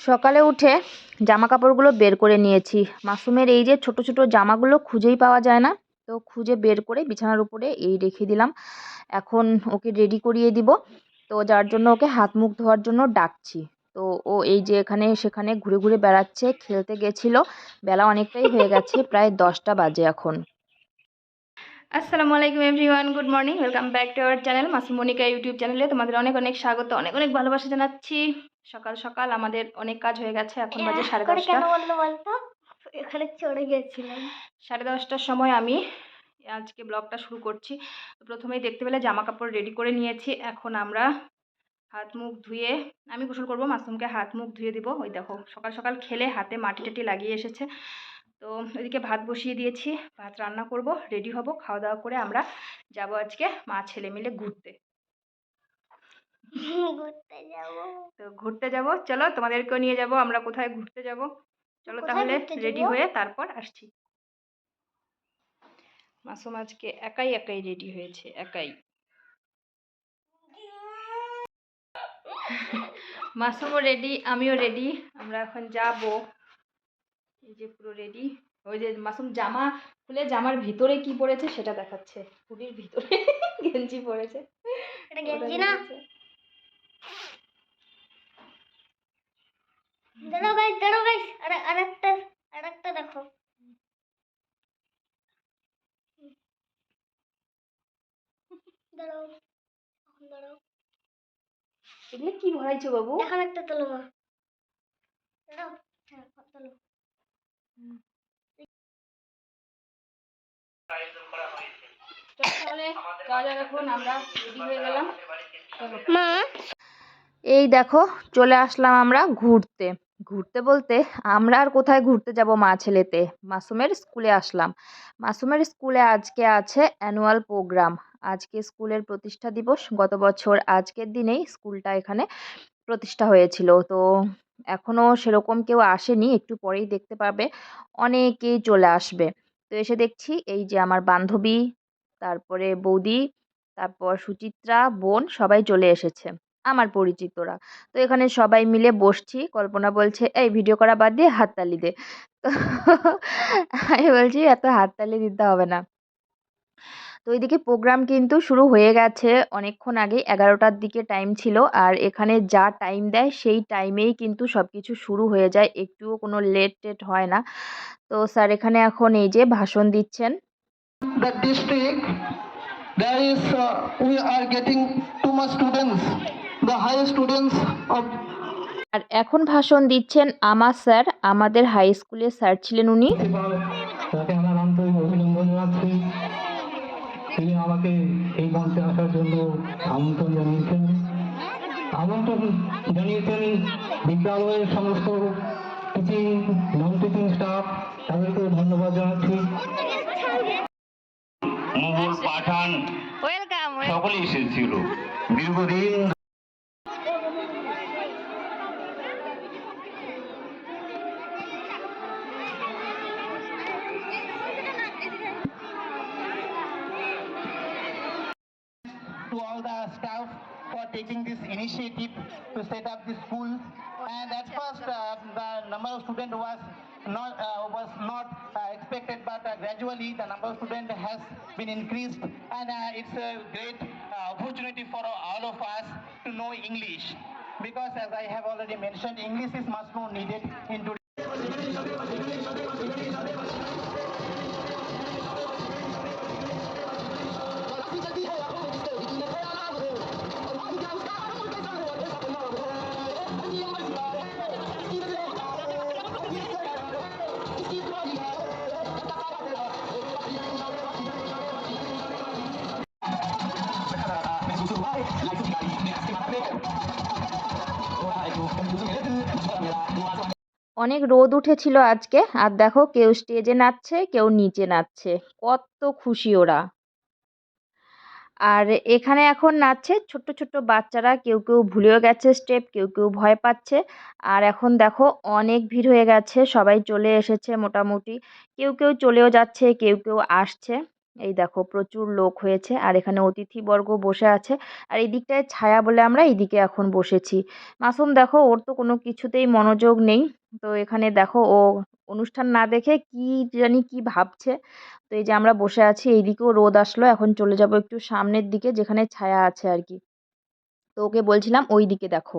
সকালে উঠে জামা কাপড়গুলো বের করে নিয়েছি। মাসুমের এই যে ছোট ছোট জামাগুলো খুঁজেই পাওয়া যায় না, তো খুঁজে বের করে বিছানার উপরে এই রেখে দিলাম। এখন ওকে রেডি করিয়ে দিব। তো যার জন্য ওকে হাত মুখ ধোয়ার জন্য ডাকছি। তো ও এই যে এখানে সেখানে ঘুরে ঘুরে বেড়াচ্ছে, খেলতে গেছিল। বেলা অনেকটাই হয়ে গেছে, প্রায় দশটা বাজে এখন। আসসালামু আলাইকুম everyone good morning welcome back to our channel Masi Monika YouTube চ্যানেলে তোমাদের অনেক অনেক স্বাগত অনেক অনেক ভালোবাসা জানাচ্ছি। সকাল সকাল আমাদের অনেক কাজ হয়ে গেছে এখন বাজে সাড়ে দশটা। এখানে চড়ে গেছিলাম। সাড়ে দশটার সময় আমি আজকে ব্লগটা শুরু করছি। প্রথমেই দেখতে পেলে জামা কাপড় রেডি করে নিয়েছি এখন আমরা হাত মুখ ধুয়ে আমি গোসল করব মাসুমকে হাত মুখ ধুয়ে দিব। ওই দেখো সকাল সকাল খেলে হাতে মাটি টাটি লাগিয়ে এসেছে। তো ওইদিকে ভাত বসিয়ে দিয়েছি ভাত রান্না করব রেডি হব খাওয়া দাওয়া করে আমরা যাব আজকে মা ছেলে মিলে ঘুরতে। ঘুরতে যাব। তো ঘুরতে যাব চলো তোমাদেরকেও নিয়ে যাব আমরা কোথায় ঘুরতে যাব? চলো তাহলে রেডি হয়ে তারপর আসছি। মাসুম আজকে একাই একাই রেডি হয়েছে একাই। মাসুমও রেডি আমিও রেডি আমরা এখন যাব। এই যে পুরো রেডি ওই যে মাসুম জামা খুলে জামার ভিতরে কি পড়েছে সেটা দেখাচ্ছে। হুডির ভিতরে গেঞ্জি পড়েছে। এটা গেঞ্জি না? দাঁড়াও গাইস দাঁড়াও গাইস আর আরেকটা আরেকটা দেখো। দাঁড়াও দাঁড়াও। এগুলো কি ভরাইছো বাবু? এখন একটা তোলো মা দাঁড়াও হ্যাঁ তোলো চলো তাহলে যাওয়া যাক এখন আমরা রেডি হয়ে গেলাম চলো মা এই দেখো চলে আসলাম আমরা ঘুরতে। ঘুরতে বলতে আমরা আর কোথায় ঘুরতে যাব মা ছেলেতে? মাসুমের স্কুলে আসলাম। মাসুমের স্কুলে আজকে আছে অ্যানুয়াল প্রোগ্রাম আজকে স্কুলের প্রতিষ্ঠা দিবস। গত বছর আজকের দিনেই স্কুলটা এখানে প্রতিষ্ঠা হয়েছিল। তো এখনও সেরকম কেউ আসেনি, একটু পরেই দেখতে পাবে অনেকেই চলে আসবে। তো এসে দেখছি এই যে আমার বান্ধবী, তারপরে বৌদি, তারপর সুচিত্রা, বোন সবাই চলে এসেছে, আমার পরিচিতরা। তো এখানে সবাই মিলে বসছি, কল্পনা বলছে, এই ভিডিও করা বাদ দিয়ে হাততালি দে। তো আমি বলছি, এত হাততালি দিতে হবে না। তো ওইদিকে প্রোগ্রাম কিন্তু শুরু হয়ে গেছে। অনেকক্ষণ আগে এগারোটার দিকে টাইম ছিল আর এখানে যা টাইম দেয় সেই টাইমেই কিন্তু সব কিছু শুরু হয়ে যায়। একটুও কোনো লেট টেট হয় না। তো স্যার এখানে এখন এই যে ভাষণ দিচ্ছেন। The district there is uh, we are getting too much students the high students of আর এখন ভাষণ দিচ্ছেন আমার স্যার আমাদের হাই স্কুলের স্যার ছিলেন উনি। তিনি আমাকে এই মঞ্চে আসার জন্য আমন্ত্রণ জানিয়েছেন। আমন্ত্রণ জানিয়েছেন বিদ্যালয়ের সমস্ত টিচিং নন টিচিং স্টাফ তাদেরকেও ধন্যবাদ জানাচ্ছি। মোগল পাঠান সকলে সকলেই এসেছিল। দীর্ঘদিন taking this initiative to set up the school. And at first, uh, the number of students was not uh, was not uh, expected, but gradually the number of students has been increased, and it's a great opportunity for all of us to know English. Because as I have already mentioned, English is much more needed in today's অনেক রোদ উঠেছিল আজকে, আর দেখো কেউ স্টেজে নাচছে, কেউ নিচে নাচছে। কত খুশি ওরা। আর এখানে এখন নাচছে ছোট্ট ছোট্ট বাচ্চারা, কেউ কেউ ভুলেও গেছে স্টেপ, কেউ কেউ ভয় পাচ্ছে। আর এখন দেখো অনেক ভিড় হয়ে গেছে, সবাই চলে এসেছে মোটামুটি। কেউ কেউ চলেও যাচ্ছে, কেউ কেউ আসছে। এই দেখো প্রচুর লোক হয়েছে আর এখানে অতিথিবর্গ বসে আছে আর এই দিকটায় ছায়া বলে আমরা এইদিকে এখন বসেছি। মাসুম দেখো ওর তো কোনো কিছুতেই মনোযোগ নেই। তো এখানে দেখো ও অনুষ্ঠান না দেখে কি জানি কি ভাবছে। তো এই যে আমরা বসে আছি, এইদিকেও রোদ আসলো, এখন চলে যাব একটু সামনের দিকে যেখানে ছায়া আছে আর কি। তো ওকে বলছিলাম ওই দিকে। দেখো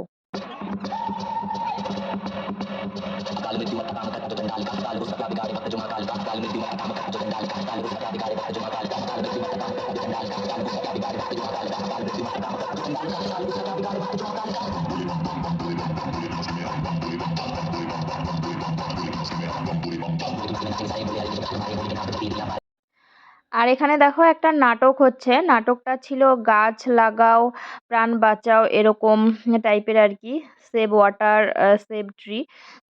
আর এখানে দেখো একটা নাটক হচ্ছে। নাটকটা ছিল গাছ লাগাও, প্রাণ বাঁচাও এরকম টাইপের আর কি সেভ ওয়াটার সেভ ট্রি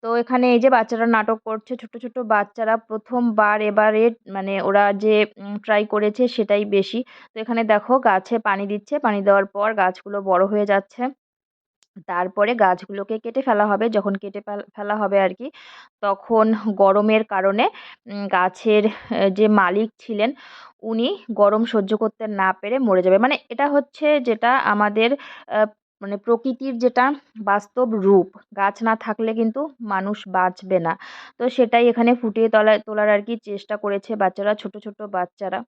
তো এখানে এই যে বাচ্চারা নাটক করছে, ছোট ছোট বাচ্চারা প্রথমবার এবারে মানে ওরা যে ট্রাই করেছে সেটাই বেশি। তো এখানে দেখো গাছে পানি দিচ্ছে, পানি দেওয়ার পর গাছগুলো বড় হয়ে যাচ্ছে। তারপরে গাছগুলোকে কেটে ফেলা হবে। যখন কেটে ফেল- হবে আর কি তখন গরমের কারণে গাছের যে মালিক ছিলেন, উনি গরম সহ্য করতে না পেরে মরে যাবে। মানে এটা হচ্ছে যেটা আমাদের মানে প্রকৃতির যেটা বাস্তব রূপ। গাছ না থাকলে কিন্তু মানুষ বাঁচবে না। তো সেটাই এখানে ফুটিয়ে তোলা, তোলার আর কি চেষ্টা করেছে বাচ্চারা, ছোট ছোট বাচ্চারা।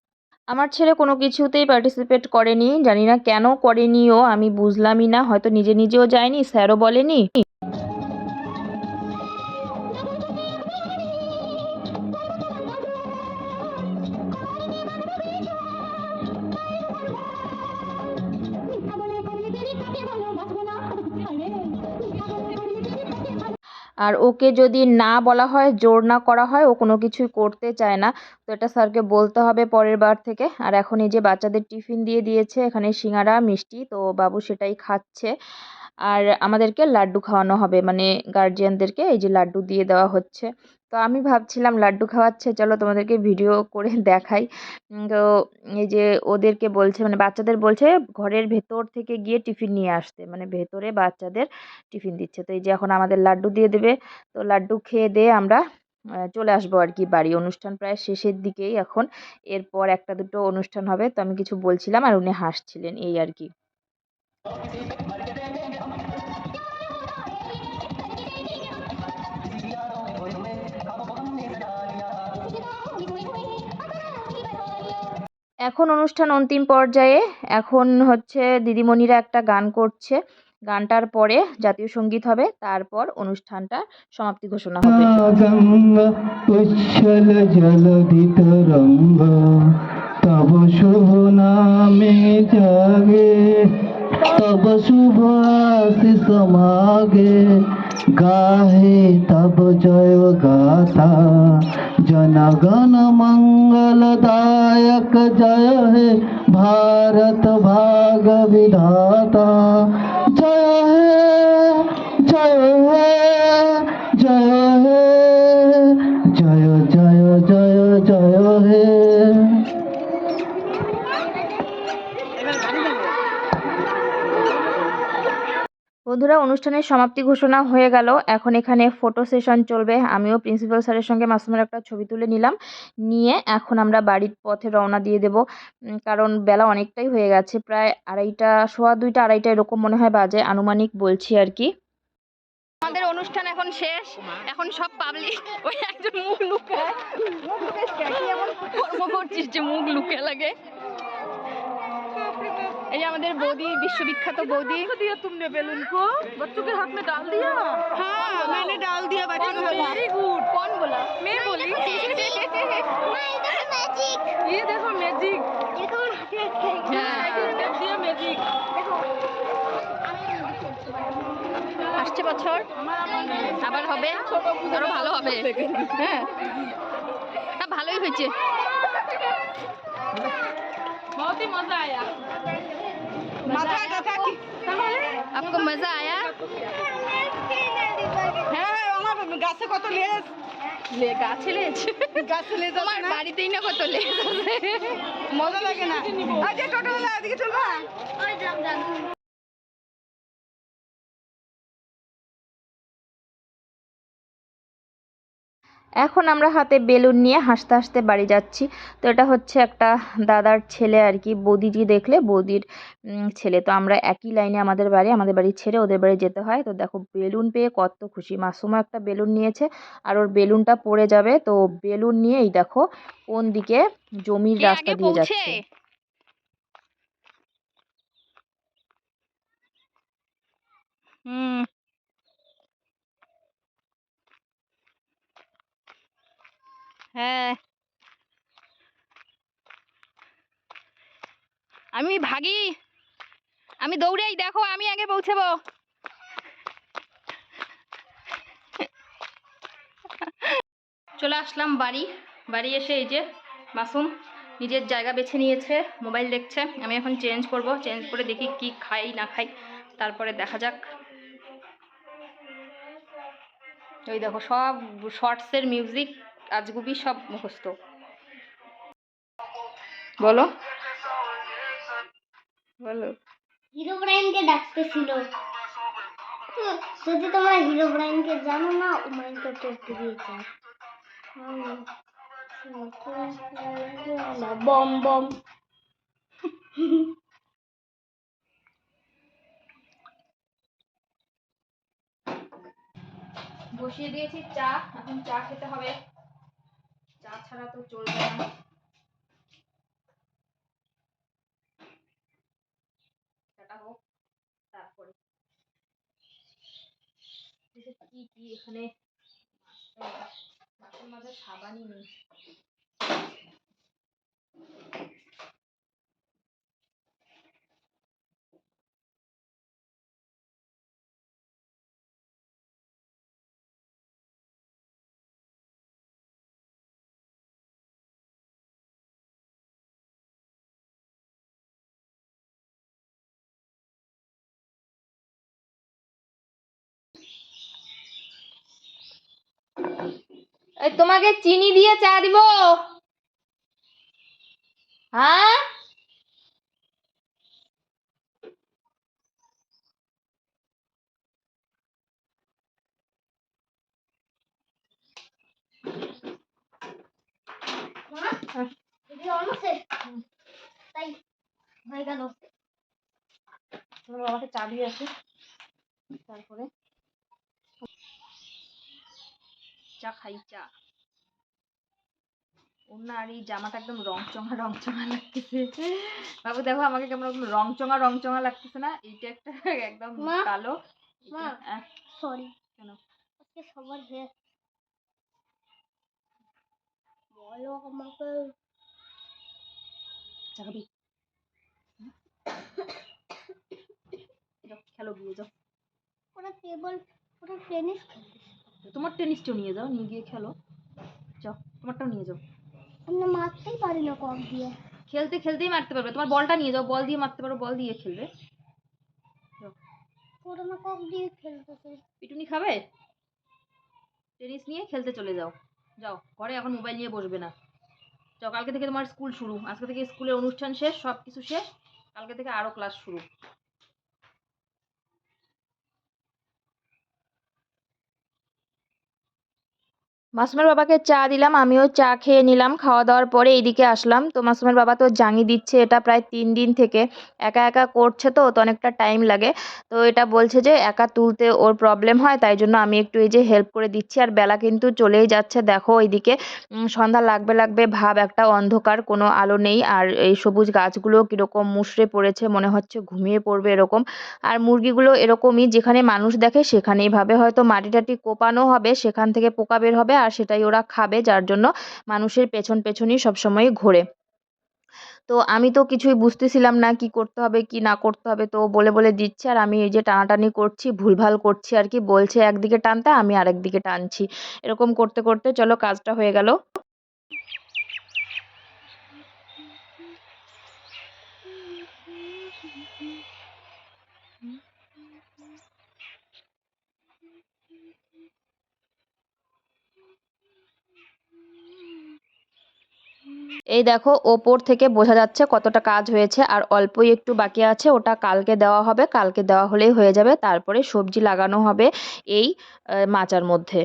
আমার ছেলে কোনো কিছুতেই পার্টিসিপেট করেনি, জানি না কেন করেনিও, আমি বুঝলামই না, হয়তো নিজে নিজেও যায়নি, স্যারও বলেনি। আর ওকে যদি না বলা হয়, জোর না করা হয়, ও কোনো কিছুই করতে চায় না। তো এটা স্যারকে বলতে হবে পরের বার থেকে। আর এখন এই যে বাচ্চাদের টিফিন দিয়ে দিয়েছে, এখানে সিঙ্গারা, মিষ্টি, তো বাবু সেটাই খাচ্ছে। আর আমাদেরকে লাড্ডু খাওয়ানো হবে। মানে গার্জিয়ানদেরকে এই যে লাড্ডু দিয়ে দেওয়া হচ্ছে। তো আমি ভাবছিলাম লাড্ডু খাওয়াচ্ছে, চলো তোমাদেরকে ভিডিও করে দেখাই। তো এই যে ওদেরকে বলছে মানে বাচ্চাদের বলছে, ঘরের ভেতর থেকে গিয়ে টিফিন নিয়ে আসতে। মানে ভেতরে বাচ্চাদের টিফিন দিচ্ছে। তো এই যে এখন আমাদের লাড্ডু দিয়ে দেবে। তো লাড্ডু খেয়ে দিয়ে আমরা চলে আসব আর কি বাড়ি। অনুষ্ঠান প্রায় শেষের দিকেই এখন। এরপর একটা দুটো অনুষ্ঠান হবে। তো আমি কিছু বলছিলাম আর উনি হাসছিলেন, এই আর কি। এখন অনুষ্ঠান অন্তিম পর্যায়ে। এখন হচ্ছে দিদিমণিরা একটা গান করছে। গানটার পরে জাতীয় সংগীত হবে, তারপর অনুষ্ঠানটা সমাপ্তি ঘোষণা হবে। তব শুভ আশিস গাহে তব জয় গাথা जनगण मंगलदायक जय हे भारत भाग विधाता। বন্ধুরা অনুষ্ঠানের সমাপ্তি ঘোষণা হয়ে গেল। এখন এখানে ফটো সেশন চলবে। আমিও প্রিন্সিপাল স্যারের সঙ্গে মাসুমের একটা ছবি তুলে নিলাম। নিয়ে এখন আমরা বাড়ির পথে রওনা দিয়ে দেব। কারণ বেলা অনেকটাই হয়ে গেছে। প্রায় আড়াইটা সোয়া দুইটা আড়াইটা এরকম মনে হয় বাজে। আনুমানিক বলছি আর কি। আমাদের অনুষ্ঠান এখন শেষ। এখন সব পাবলিক ওই একজন মুখ লুকায় মুখ লুকায় কি এমন কর্ম করছিস যে মুখ লুকে লাগে? এই যে আমাদের বৌদি বিশ্ববিখ্যাত বৌদি दिया तुमने बैलून को बच्चों के हाथ में डाल दिया हाँ मैंने डाल दिया बच्चों को वेरी गुड कौन बोला मैं बोली मैजिक ये देखो मैजिक देखो दिया मैजिक আসছে বছর আবার হবে আরো ভালো হবে হ্যাঁ না, ভালোই হয়েছে बहुत ही मजा आया मजा आया आपको मजा आया হ্যাঁ আমার গাছে কত লেজ লে গাছে লেজ গাছে লেজ তোমার বাড়িতেই না কত লেজ আছে মজা লাগে না আজকে টোটোবেলা এদিকে চলবা এখন আমরা হাতে বেলুন নিয়ে হাসতে হাসতে বাড়ি যাচ্ছি। তো এটা হচ্ছে একটা দাদার ছেলে আর কি বৌদিজি দেখলে বৌদির ছেলে। তো আমরা একই লাইনে আমাদের বাড়ি আমাদের বাড়ি ছেড়ে ওদের বাড়ি যেতে হয়। তো দেখো বেলুন পেয়ে কত খুশি। মাসুমা একটা বেলুন নিয়েছে আর ওর বেলুনটা পড়ে যাবে। তো বেলুন নিয়ে এই দেখো কোন দিকে জমির রাস্তা দিয়ে যাচ্ছে। হুম। হ্যাঁ। আমি ভাগি। আমি দৌড়াই, দেখো আমি আগে পৌঁছাবো। চলে আসলাম বাড়ি। বাড়ি এসে এই যে মাসুম নিজের জায়গা বেছে নিয়েছে, মোবাইল দেখছে। আমি এখন চেঞ্জ করব, চেঞ্জ করে দেখি কি খাই, না খাই। তারপরে দেখা যাক। ওই দেখো সব শর্টসের মিউজিক আজগুবি সব মুখস্থ। বলো। বলো। হিরো ব্রাইনকে ডাকতেছিল। যদি তোমরা হিরো ব্রাইনকে জানো না ও মাইনকে করতে দিয়েছে বম বম। বসিয়ে দিয়েছি চা এখন চা খেতে হবে। চা ছাড়া তো চলবে না। হোক তারপরে। কি কি এখানে মাছের মাঝে সাবানই নেই। তোমাকে চিনি দিয়ে চা দিব। হ্যাঁ? শেষ তাই হয়ে গেল। তোমার বাবাকে চা দিয়ে আসি তারপরে চা খাই চা। ওর আর এই জামাটা একদম রং চঙা রং চঙা লাগতেছে। বাবু দেখো আমাকে কেমন রকম রং চঙা রং চঙা লাগতেছে না? এইটা একটা একদম কালো। মা। সরি কেন? আজকে সবার হেয়ার বলো আমাকে। চা খেলো গিয়ে যাও। ওরা টেবল ওরা টেনিস খেলতেছে। তোমার টেনিসটাও নিয়ে যাও নিয়ে গিয়ে খেলো। যাও তোমারটাও নিয়ে যাও। আমরা মারতেই পারি না কক দিয়ে। খেলতে খেলতেই মারতে পারবে। তোমার বলটা নিয়ে যাও বল দিয়ে মারতে পারো বল দিয়ে খেলবে। কক দিয়ে পিটুনি খাবে? টেনিস নিয়ে খেলতে চলে যাও। যাও ঘরে এখন মোবাইল নিয়ে বসবে না। যাও কালকে থেকে তোমার স্কুল শুরু। আজকে থেকে স্কুলের অনুষ্ঠান শেষ সব কিছু শেষ। কালকে থেকে আরও ক্লাস শুরু। মাসুমের বাবাকে চা দিলাম, আমিও চা খেয়ে নিলাম, খাওয়া দাওয়ার পরে এইদিকে আসলাম। তো মাসুমের বাবা তো জাঙি দিচ্ছে, এটা প্রায় তিন দিন থেকে। একা একা করছে তো তো অনেকটা টাইম লাগে। তো এটা বলছে যে একা তুলতে ওর প্রবলেম হয়, তাই জন্য আমি একটু এই যে হেল্প করে দিচ্ছি। আর বেলা কিন্তু চলেই যাচ্ছে, দেখো এইদিকে সন্ধ্যা লাগবে লাগবে ভাব একটা অন্ধকার, কোনো আলো নেই। আর এই সবুজ গাছগুলো কীরকম মুষড়ে পড়েছে, মনে হচ্ছে ঘুমিয়ে পড়বে এরকম। আর মুরগিগুলো এরকমই, যেখানে মানুষ দেখে সেখানেই ভাবে। হয়তো মাটি টাটি কোপানো হবে, সেখান থেকে পোকা বের হবে। আর সেটাই ওরা খাবে, যার জন্য মানুষের পেছন পেছনই সবসময় ঘোরে। তো আমি তো কিছুই বুঝতেছিলাম না কি করতে হবে, কি না করতে হবে, তো বলে বলে দিচ্ছে আর আমি এই যে টানাটানি করছি, ভুলভাল করছি আর কি, বলছে একদিকে টানতে, আমি আরেকদিকে টানছি। এরকম করতে করতে, চলো কাজটা হয়ে গেল। এই দেখো, ওপর থেকে বোঝা যাচ্ছে কতটা কাজ হয়েছে, আর অল্পই একটু বাকি আছে, ওটা কালকে দেওয়া হবে, কালকে দেওয়া হলেই হয়ে যাবে, তারপরে সবজি লাগানো হবে এই মাচার মধ্যে।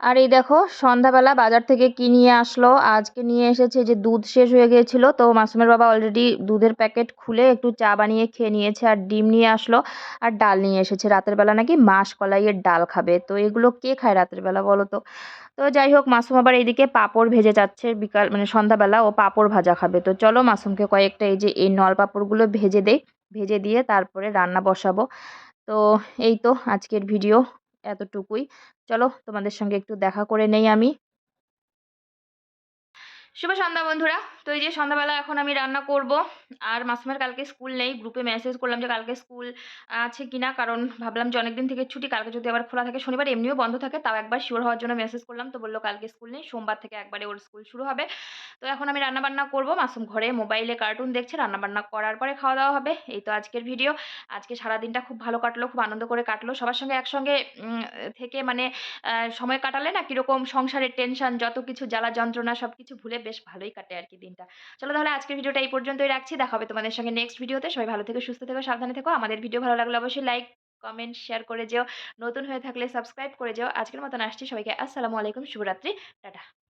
আর এই দেখো, সন্ধ্যাবেলা বাজার থেকে কি নিয়ে আসলো? আজকে নিয়ে এসেছে যে দুধ শেষ হয়ে গিয়েছিল, তো মাসুমের বাবা অলরেডি দুধের প্যাকেট খুলে একটু চা বানিয়ে খেয়ে নিয়েছে আর ডিম নিয়ে আসলো, আর ডাল নিয়ে এসেছে। রাতের বেলা নাকি মাস কলাইয়ের ডাল খাবে, তো এগুলো কে খায় রাতের বেলা বলো তো? তো যাই হোক, মাসুম আবার এইদিকে পাঁপড় ভেজে যাচ্ছে বিকাল মানে সন্ধ্যাবেলা। ও পাঁপড় ভাজা খাবে। তো চলো মাসুমকে কয়েকটা এই যে এই নল পাঁপড়গুলো ভেজে দেই। ভেজে দিয়ে তারপরে রান্না বসাবো। তো এই তো আজকের ভিডিও এতটুকুই। চলো তোমাদের সঙ্গে একটু দেখা করে নেই আমি। শুভ সন্ধ্যা বন্ধুরা। তো এই যে সন্ধ্যাবেলা এখন আমি রান্না করব। আর মাসুমের কালকে স্কুল নেই গ্রুপে মেসেজ করলাম যে কালকে স্কুল আছে কিনা, কারণ ভাবলাম যে অনেকদিন থেকে ছুটি, কালকে যদি আবার খোলা থাকে, শনিবার এমনিও বন্ধ থাকে, তাও একবার শিওর হওয়ার জন্য মেসেজ করলাম। তো বলল কালকে স্কুল নেই, সোমবার থেকে একবারে ওর স্কুল শুরু হবে। তো এখন আমি রান্না বান্না করব। মাসুম ঘরে মোবাইলে কার্টুন দেখছে রান্না বান্না করার পরে খাওয়া দাওয়া হবে। এই তো আজকের ভিডিও। আজকে সারাদিনটা খুব ভালো কাটলো, খুব আনন্দ করে কাটলো। সবার সঙ্গে একসঙ্গে থেকে মানে সময় কাটালে না কীরকম সংসারের টেনশন যত কিছু জ্বালা যন্ত্রণা সব কিছু ভুলে বেশ ভালোই কাটে আর কি দিনটা। চলো তাহলে আজকের ভিডিওটা এই পর্যন্তই রাখছি। দেখা হবে তোমাদের সঙ্গে নেক্সট ভিডিওতে সবাই ভালো থেকে, সুস্থ থেকো, সাবধানে থেকো। আমাদের ভিডিও ভালো লাগলে অবশ্যই লাইক কমেন্ট শেয়ার করে যেও। নতুন হয়ে থাকলে সাবস্ক্রাইব করে যেও। আজকের মতন আসছি সবাইকে। আসসালামু আলাইকুম, শুভরাত্রি। টাটা।